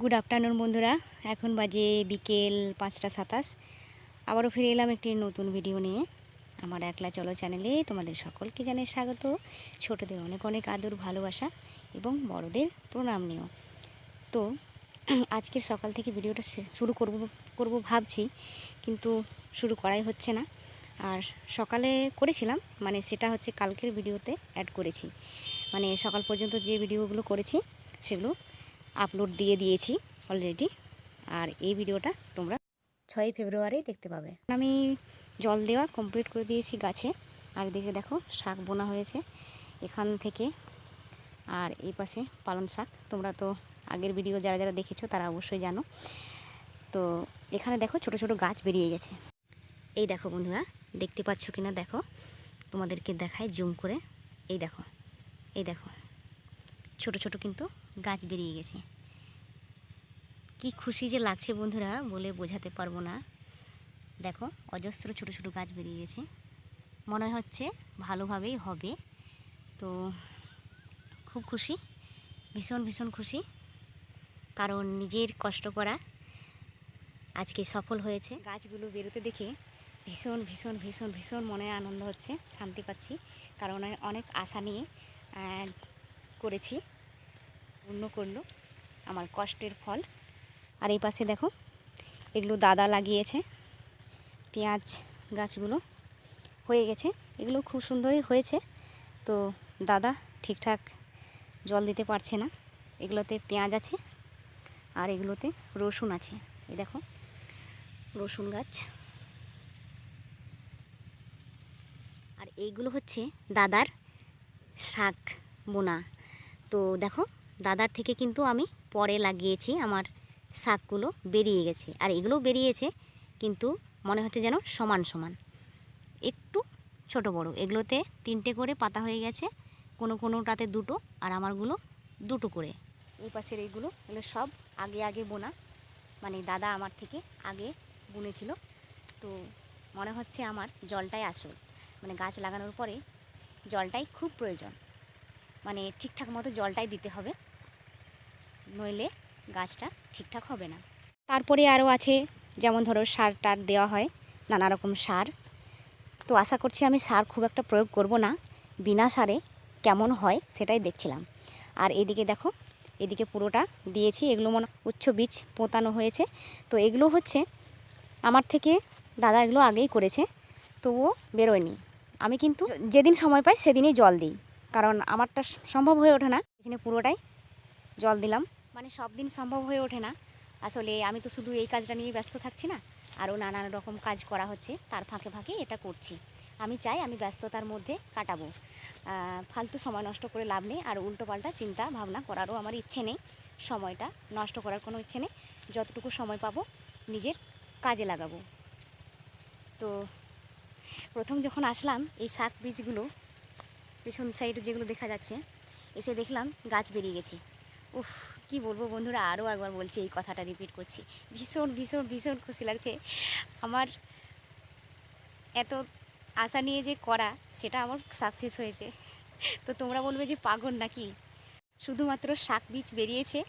Good afternoon বন্ধুরা। এখন বাজে বিকেল পাঁচটা সাতাশ। আবারও ফিরে এলাম একটি নতুন ভিডিও নিয়ে। আমার একলা চলো চ্যানেলে তোমাদের সকলকে জানাই স্বাগত। ছোটদের অনেক অনেক আদর, ভালোবাসা এবং বড়দের প্রণাম নিও তো, আজকের সকাল থেকে ভিডিওটা শুরু করব করব ভাবছি, কিন্তু শুরু করাই হচ্ছে না। আর সকালে করেছিলাম মানে সেটা হচ্ছে কালকের ভিডিওতে অ্যাড করেছি। মানে সকাল পর্যন্ত যে ভিডিওগুলো করেছি, সেগুলো আপলোড দিয়ে দিয়েছি অলরেডি আর এই ভিডিওটা তোমরা ছয়ই ফেব্রুয়ারি দেখতে পাবে। আমি জল দেওয়া কমপ্লিট করে দিয়েছি গাছে। আর দিকে দেখো শাক বোনা হয়েছে এখান থেকে। আর এই পাশে পালং শাক। তোমরা তো আগের ভিডিও যারা যারা দেখেছ তারা অবশ্যই জানো। তো এখানে দেখো ছোট ছোট গাছ বেরিয়ে গেছে। এই দেখো বন্ধুরা দেখতে পাচ্ছ কি না দেখো তোমাদেরকে দেখায় জুম করে। এই দেখো এই দেখো। ছোট ছোট কিন্তু গাছ বেরিয়ে গেছে। কি খুশি যে লাগছে বন্ধুরা বলে বোঝাতে পারব না। দেখো, অজস্র ছোট ছোট গাছ বেরিয়ে গেছে। মনে হচ্ছে ভালোভাবেই হবে। তো খুব খুশি, ভীষণ ভীষণ খুশি। কারণ নিজের কষ্ট করা আজকে সফল হয়েছে। গাছগুলো বেরোতে দেখে ভীষণ ভীষণ ভীষণ ভীষণ মনে আনন্দ হচ্ছে, শান্তি পাচ্ছি। কারণ অনেক আশা নিয়ে করেছি। পূর্ণ করল, আমার কষ্টের ফল। আর এই পাশে দেখো, এগুলো দাদা লাগিয়েছে, পেঁয়াজ গাছগুলো হয়ে গেছে। এগুলো খুব সুন্দরই হয়েছে। তো দাদা ঠিকঠাক জল দিতে পারছে না। এগুলোতে পেঁয়াজ আছে আর এগুলোতে রসুন আছে। এই দেখো, রসুন গাছ। আর এইগুলো হচ্ছে দাদার শাক বোনা। তো দেখো দাদার থেকে কিন্তু আমি পরে লাগিয়েছি, আমার শাকগুলো বেরিয়ে গেছে। আর এগুলো বেরিয়েছে কিন্তু মনে হচ্ছে যেন সমান সমান। একটু ছোট বড়। এগুলোতে তিনটে করে পাতা হয়ে গেছে, কোনো কোনোটাতে দুটো আর আমারগুলো দুটো করে। এই পাশের এইগুলো এগুলো সব আগে আগে বোনা। মানে দাদা আমার থেকে আগে বুনেছিল। তো মনে হচ্ছে আমার জলটাই আসল। মানে গাছ লাগানোর পরে জলটাই খুব প্রয়োজন। মানে ঠিকঠাক মতো জলটাই দিতে হবে। নইলে গাছটা ঠিকঠাক হবে না। তারপরে আরও আছে যেমন ধরো সার টার দেওয়া হয় নানা রকম সার। তো আশা করছি আমি সার খুব একটা প্রয়োগ করব না বিনা সারে কেমন হয় সেটাই দেখছিলাম। আর এদিকে দেখো এদিকে পুরোটা দিয়েছি এগুলো মনে উচ্চ বীজ পোতানো হয়েছে। তো এগুলো হচ্ছে আমার থেকে দাদা এগুলো আগেই করেছে তবুও বেরোয়নি। আমি কিন্তু যেদিন সময় পাই সেদিনই জল দিই কারণ আমারটা সম্ভব হয়ে ওঠে না। এখানে পুরোটাই জল দিলাম। মানে সব দিন সম্ভব হয়ে ওঠে না। আসলে আমি তো শুধু এই কাজটা নিয়ে ব্যস্ত থাকছি না, আরও নানান রকম কাজ করা হচ্ছে, তার ফাঁকে ফাঁকে এটা করছি। আমি চাই আমি ব্যস্ততার মধ্যে কাটাবো। ফালতু সময় নষ্ট করে লাভ নেই, আর উল্টোপাল্টা চিন্তা ভাবনা করারও আমার ইচ্ছে নেই। সময়টা নষ্ট করার কোনো ইচ্ছে নেই, যতটুকু সময় পাবো নিজের কাজে লাগাবো। তো প্রথম যখন আসলাম, এই শাক বীজগুলো, পেছন সাইডে যেগুলো দেখা যাচ্ছে, এসে দেখলাম গাছ বেরিয়ে গেছে। উফ কি বলব বন্ধুরা? আরও একবার বলছি, এই কথাটা রিপিট করছি। ভীষণ ভীষণ ভীষণ খুশি লাগছে। আমার এত আশা নিয়ে যে করা, সেটা আমার সাকসেস হয়েছে। তো তোমরা বলবে যে পাগল নাকি? শুধুমাত্র শাক বীজ বেরিয়েছে,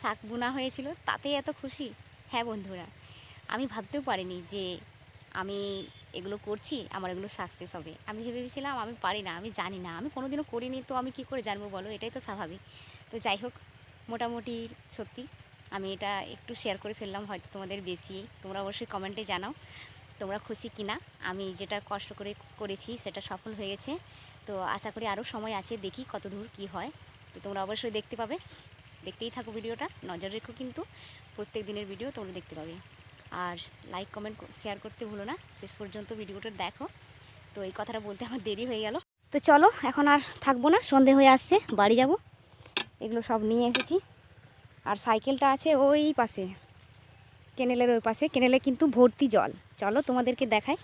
শাক বোনা হয়েছিল, তাতেই এত খুশি? হ্যাঁ বন্ধুরা, আমি ভাবতেও পারিনি যে আমি এগুলো করছি, আমার এগুলো সাকসেস হবে। আমি ভেবেছিলাম আমি পারি না, আমি জানি না, আমি কোনোদিনও করিনি, তো আমি কি করে জানব বলো? এটাই তো স্বাভাবিক। তো যাই হোক মোটামুটি সত্যি। আমি এটা একটু শেয়ার করে ফেললাম, হয়তো তোমাদের বেশি। তোমরা অবশ্যই কমেন্টে জানাও, তোমরা খুশি কিনা। আমি যেটা কষ্ট করে করেছি, সেটা সফল হয়ে গেছে। তো আশা করি আরও সময় আছে, দেখি কত দূর কী হয়। তো তোমরা অবশ্যই দেখতে পাবে। দেখতেই থাকো ভিডিওটা, নজর রেখো কিন্তু। প্রত্যেক দিনের ভিডিও তোমরা দেখতে পাবে। আর লাইক কমেন্ট শেয়ার করতে ভুলো না। শেষ পর্যন্ত ভিডিওটা দেখো। তো এই কথাটা বলতে আমার দেরি হয়ে গেল। তো চলো, এখন আর থাকব না। সন্ধে হয়ে আসছে, বাড়ি যাব। এগুলো সব নিয়ে এসেছি। আর সাইকেলটা আছে ওই পাশে। কেনেলের ওই পাশে। কেনেলে কিন্তু ভর্তি জল। চলো তোমাদেরকে দেখাই।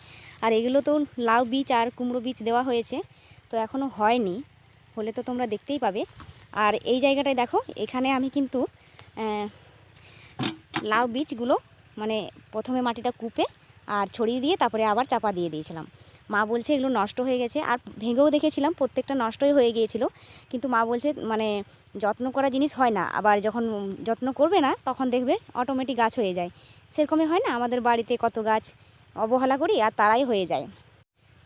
আর এগুলো তো লাউ বীজ আর কুমড়ো বীজ দেওয়া হয়েছে। তো এখনও হয়নি। হলে তো তোমরা দেখতেই পাবে। আর এই জায়গাটায় দেখো, এখানে আমি কিন্তু লাউ বীজগুলো মানে প্রথমে মাটিটা কুপে আর ছড়িয়ে দিয়ে তারপরে আবার চাপা দিয়ে দিয়েছিলাম। মা বলছে এগুলো নষ্ট হয়ে গেছে। আর ভেঙেও দেখেছিলাম, প্রত্যেকটা নষ্টই হয়ে গিয়েছিল। কিন্তু মা বলছে মানে যত্ন করা জিনিস হয় না। আবার যখন যত্ন করবে না, তখন দেখবে অটোমেটিক গাছ হয়ে যায়। সেরকমই হয় না? আমাদের বাড়িতে কত গাছ অবহেলা করি আর তারাই হয়ে যায়।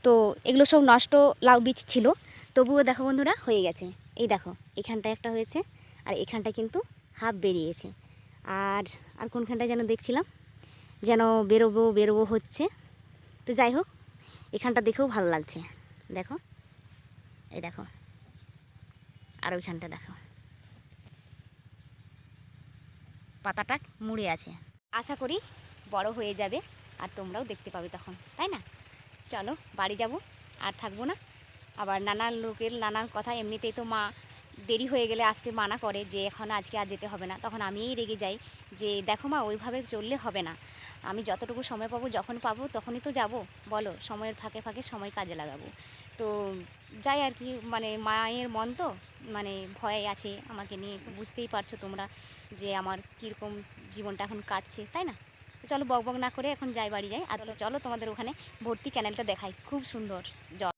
তো এগুলো সব নষ্ট লাউ বীজ ছিল। তবুও দেখো বন্ধুরা, হয়ে গেছে। এই দেখো, এখানটায় একটা হয়েছে আর এখানটায় কিন্তু হাফ বেরিয়েছে। আর আর কোনখানটায় যেন দেখছিলাম? যেন বেরোবো বেরোবো হচ্ছে। তো যাই হোক এখানটা দেখেও ভালো লাগছে। দেখো। এই দেখো। আর ওইখানটা দেখো। পাতাটা মুড়ে আছে। আশা করি বড় হয়ে যাবে আর তোমরাও দেখতে পাবে তখন, তাই না? চলো, বাড়ি যাব, আর থাকব না। আবার নানান লোকের নানান কথা এমনিতেই তো মা দেরি হয়ে গেলে আসতে মানা করে যে এখন আজকে আর যেতে হবে না। তখন আমিই রেগে যাই যে দেখো মা ওইভাবে চললে হবে না। আমি যতটুকু সময় পাবো যখন পাবো তখনই তো যাব। বলো সময়ের ফাঁকে ফাঁকে সময় কাজে লাগাবো। তো যাই আর কি মানে মায়ের মন তো মানে ভয় আছে। আমাকে নিয়ে বুঝতেই পারছ তোমরা যে আমার কীরকম জীবনটা এখন কাটছে তাই না? তো চলো বক বক না করে এখন যাই বাড়ি যাই। আর চলো। তোমাদের ওখানে ভর্তি ক্যানেলটা দেখাই। খুব সুন্দর। জল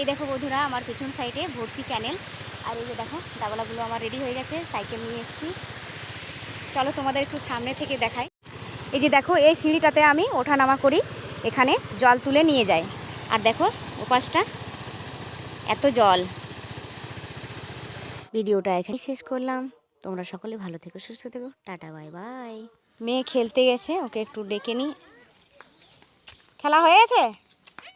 এই দেখো বন্ধুরা আমার পেছন সাইডে ভর্তি ক্যানেল। আর এই যে দেখো, ডাবলাগুলো আমার রেডি হয়ে গেছে সাইকেল নিয়ে এসেছি। চলো তোমাদের একটু সামনে থেকে দেখাই। এই যে দেখো, এই সিঁড়িটাতে আমি ওঠানামা করি, এখানে জল তুলে নিয়ে যাই। আর দেখো, ওপাশটা এত জল। ভিডিওটা এখানে শেষ করলাম। তোমরা সকলে ভালো থেকো, সুস্থ থেকো। Tata, bye bye. মেয়ে খেলতে গেছে, ওকে একটু ডেকে নিই খেলা হয়ে গেছে?